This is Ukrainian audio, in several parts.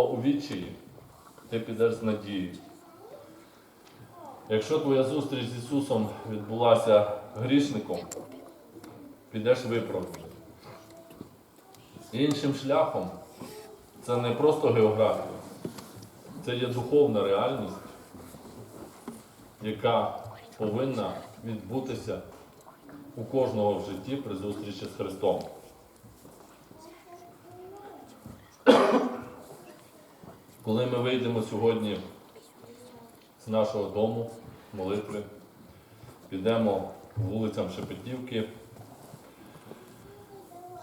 у відчаї, ти підеш з надією. Якщо твоя зустріч з Ісусом відбулася грішником, підеш виправданий. Іншим шляхом це не просто географія, це є духовна реальність, яка повинна відбутися у кожного в житті при зустрічі з Христом. Коли ми вийдемо сьогодні з нашого дому, молитви, підемо вулицям Шепетівки,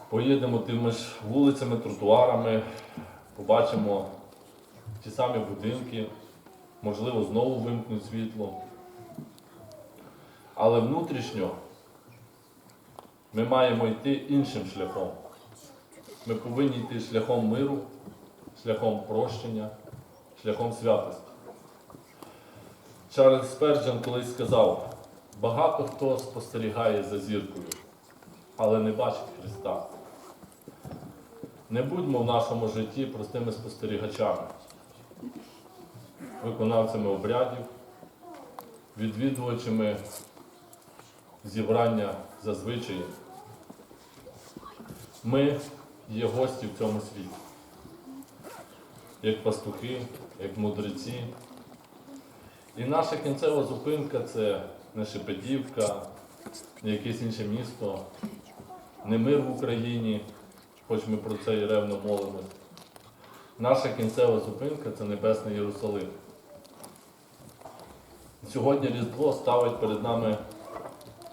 поїдемо тими ж вулицями, тротуарами, побачимо ті самі будинки, можливо, знову вимкнуть світло. Але внутрішньо ми маємо йти іншим шляхом. Ми повинні йти шляхом миру, шляхом прощення, шляхом святості. Чарльз Сперджен колись сказав, багато хто спостерігає за зіркою, але не бачить Христа. Не будьмо в нашому житті простими спостерігачами, виконавцями обрядів, відвідувачами зібрання зазвичай. Ми є гості в цьому світі, як пастухи, як мудреці. І наша кінцева зупинка це не Шепетівка, не якесь інше місто, не мир в Україні, хоч ми про це і ревно молимось. Наша кінцева зупинка це Небесний Єрусалим. Сьогодні Різдво ставить перед нами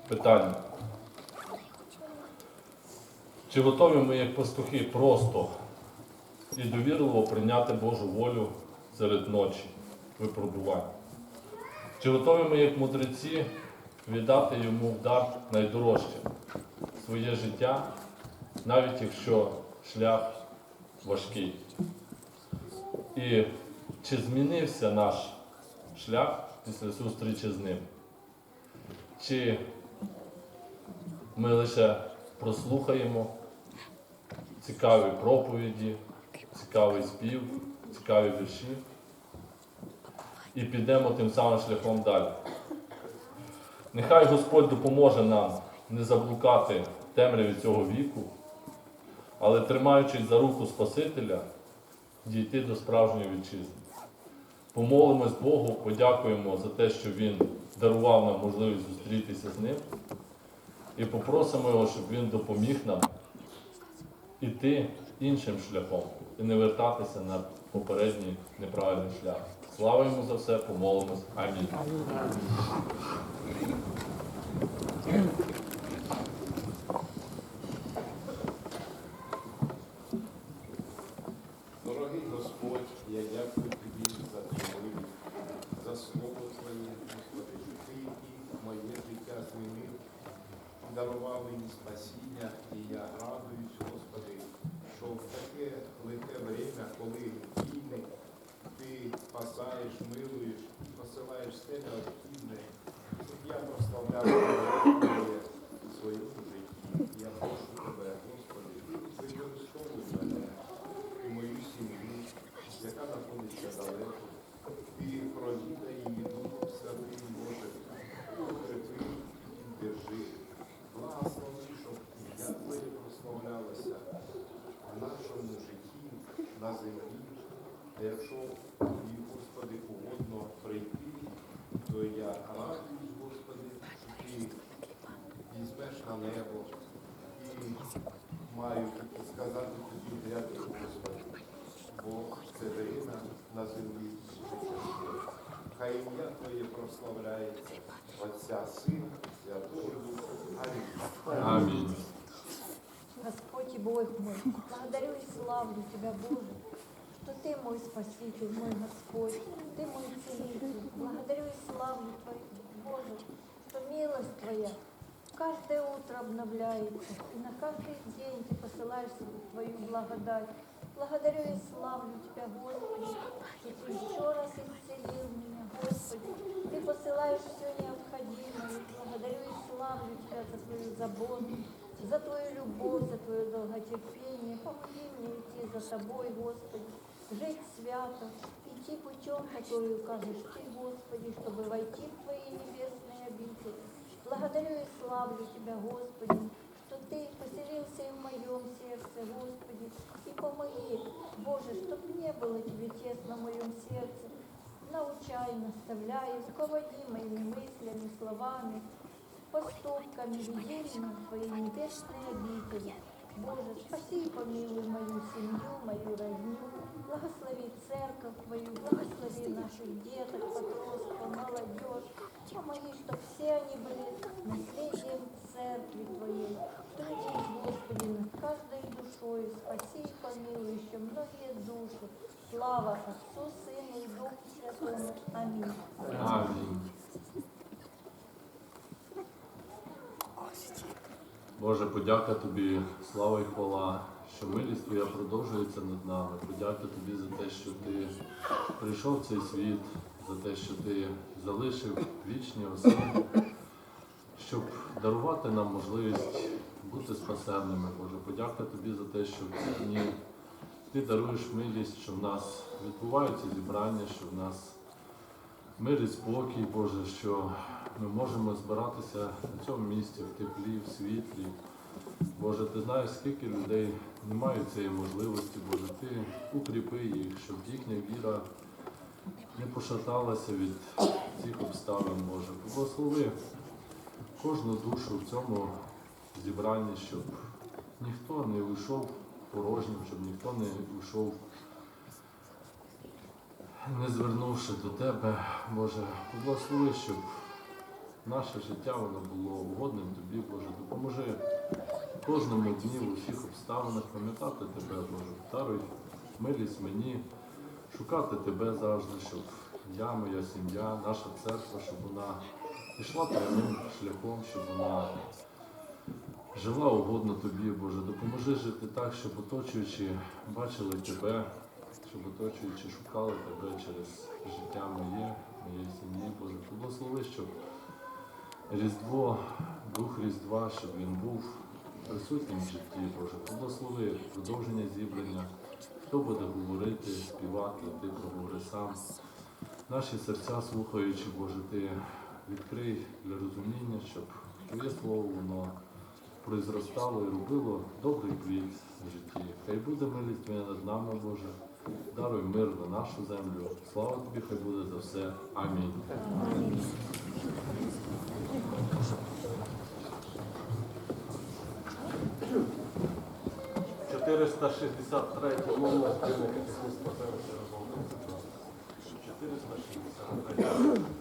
питання. Чи готові ми, як пастухи, просто і довірливо прийняти Божу волю серед ночі, випробувань? Чи готові ми, як мудреці, віддати йому в дар найдорожче своє життя, навіть якщо шлях важкий? І чи змінився наш шлях після зустрічі з ним? Чи ми лише прослухаємо цікаві проповіді, цікавий спів, цікаві вірші і підемо тим самим шляхом далі. Нехай Господь допоможе нам не заблукати темряві цього віку, але тримаючись за руку Спасителя, дійти до справжньої вітчизни. Помолимось Богу, подякуємо за те, що Він дарував нам можливість зустрітися з ним. І попросимо його, щоб він допоміг нам іти іншим шляхом і не вертатися на попередній неправильний шлях. Слава йому за все, помолимось. Амінь. Дорогий Господь, я дякую тобі за цю за слово Твоє, Господи, і моє життя змінив, дарував мені спасіння, і я все необхідне, щоб я прославляв Твоє в своєму житті. Я прошу тебе, Господи, використовуй мене і мою сім'ю, яка знаходиться далеко, і провідай її Духом Святим Боже, укрепи і держи. Благослови, щоб ім'я Твоє прославлялося в нашому житті, на землі. А якщо тобі, Господи, угодно прийти, то я радуюсь, Господи, що ти візьмеш на небо і маю сказати тобі дякую, Господи, бо це время на землі. Хай ім'я Твоє прославляється, Отця, Сина, Святого Духа. Амінь. Амінь. Господь и Бог мой, благодарю и славлю Тебя, Боже, что Ты мой Спаситель, мой Господь, Ты мой Целитель. Благодарю милость Твоя каждое утро обновляется, и на каждый день Ты посылаешь Твою благодать. Благодарю и славлю Тебя, Господи, что Ты еще раз исцелил меня, Господи. Ты посылаешь все необходимое. Благодарю и славлю Тебя за Твою заботу, за Твою любовь, за Твое долготерпение. Помоги мне идти за Тобой, Господи. жить свято, идти путем, который укажешь Ты, Господи, чтобы войти в Твои. Благодарю и славлю Тебя, Господи, что Ты поселился и в моем сердце, Господи, и помоги, Боже, чтоб не было Тебе тесно в моем сердце. Научай, наставляй, руководи моими мыслями, словами, поступками, видениями в Твоей небесной обители. Боже, спаси и помилуй мою семью, мою родню, благослови церковь Твою, благослови наших деток, подростков, молодежь. Помоги, чтобы все они были наследием церкви Твоей. Трудись, Господи, над каждой душой, спаси и помилуй еще многие души. Слава Отцу, Сыну и Духу Святому. Амінь. Боже, подяка тобі, слава і хвала, що милість Твоя продовжується над нами. Подяка тобі за те, що ти прийшов в цей світ, за те, що ти залишив вічні оселі, щоб дарувати нам можливість бути спасенними. Боже, подяка тобі за те, що в ці ти даруєш милість, що в нас відбуваються зібрання, що в нас мир і спокій, Боже, що ми можемо збиратися на цьому місці в теплі, в світлі. Боже, ти знаєш, скільки людей не мають цієї можливості, Боже, ти укріпи їх, щоб їхня віра не пошаталася від цих обставин, Боже. Поблагослови кожну душу в цьому зібранні, щоб ніхто не вийшов порожнім, щоб ніхто не вийшов не звернувши до тебе, Боже, поблагослови, щоб наше життя воно було угодним тобі, Боже, допоможи кожному дні в усіх обставинах пам'ятати тебе, Боже, даруй милість мені, шукати тебе завжди, щоб я, моя сім'я, наша церква, щоб вона пішла прямим шляхом, щоб вона жила угодно тобі, Боже. Допоможи жити так, щоб оточуючи бачили тебе, щоб оточуючи шукали тебе через життя моє, моєї сім'ї, Боже. Поблагослови, щоб Різдво, Дух Різдва, щоб він був присутнім в житті, Боже. Поблагослови продовження зібрання, хто буде говорити, співати, ти проговори сам. Наші серця слухаючи, Боже, ти відкрий для розуміння, щоб Твоє слово воно произростало і робило добрий плід в житті. Хай буде милість Твоя над нами, Боже. Даруй мир на нашу землю. Слава тобі, хай буде за все. Амінь. Чотириста шістдесят третє номер. Чотириста шістдесят.